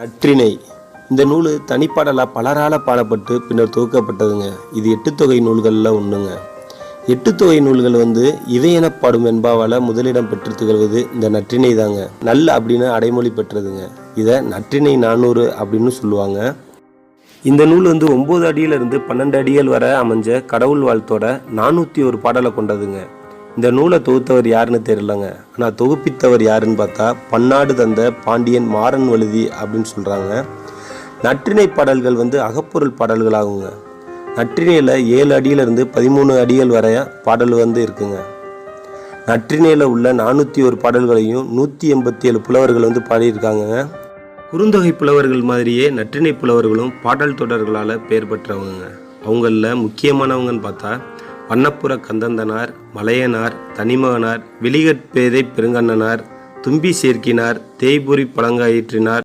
நற்றிணை இந்த நூல் தனிப்பாடலாக பலரால் பாடப்பட்டு பின்னர் தொகுக்கப்பட்டதுங்க. இது எட்டுத்தொகை நூல்களில் ஒன்றுங்க எட்டுத்தொகை நூல்கள் வந்து இவையென பாடும் என்பாவால் முதலிடம் பெற்று திகழ்வது இந்த நற்றிணை தாங்க. நல்ல அப்படின்னு அடைமொழி பெற்றதுங்க. இதை நற்றிணை நானூறு அப்படின்னு சொல்லுவாங்க. இந்த நூல் வந்து ஒம்பது அடியிலிருந்து பன்னெண்டு அடிகள் வரை அமைஞ்ச கடவுள் வாழ்த்தோட நானூற்றி ஒரு பாடலை கொண்டதுங்க. இந்த நூலை தொகுத்தவர் யாருன்னு தெரியலங்க. ஆனால் தொகுப்பித்தவர் யாருன்னு பார்த்தா பன்னாடு தந்த பாண்டியன் மாறன் வழுதி அப்படின்னு சொல்கிறாங்க நற்றிணை பாடல்கள் வந்து அகப்பொருள் பாடல்களாகுங்க. நற்றிணையில் ஏழு அடியிலிருந்து பதிமூணு அடிகள் வரைய பாடல் வந்து இருக்குங்க. நற்றிணையில் உள்ள நானூற்றி ஒரு பாடல்களையும் நூற்றி எண்பத்தி ஏழு புலவர்கள் வந்து பாடியிருக்காங்கங்க. குறுந்தொகை புலவர்கள் மாதிரியே நற்றிணை புலவர்களும் பாடல் தொடர்களால் பெயர் பெற்றவங்க அவங்களில் முக்கியமானவங்கன்னு பார்த்தா வண்ணப்புற கந்தந்தனார் மலையனார் தனிமகனார் வெளிகட்பேதை பெருங்கண்ணனார் தும்பி சேர்க்கினார் தேய்புரி பழங்காயிற்றினார்.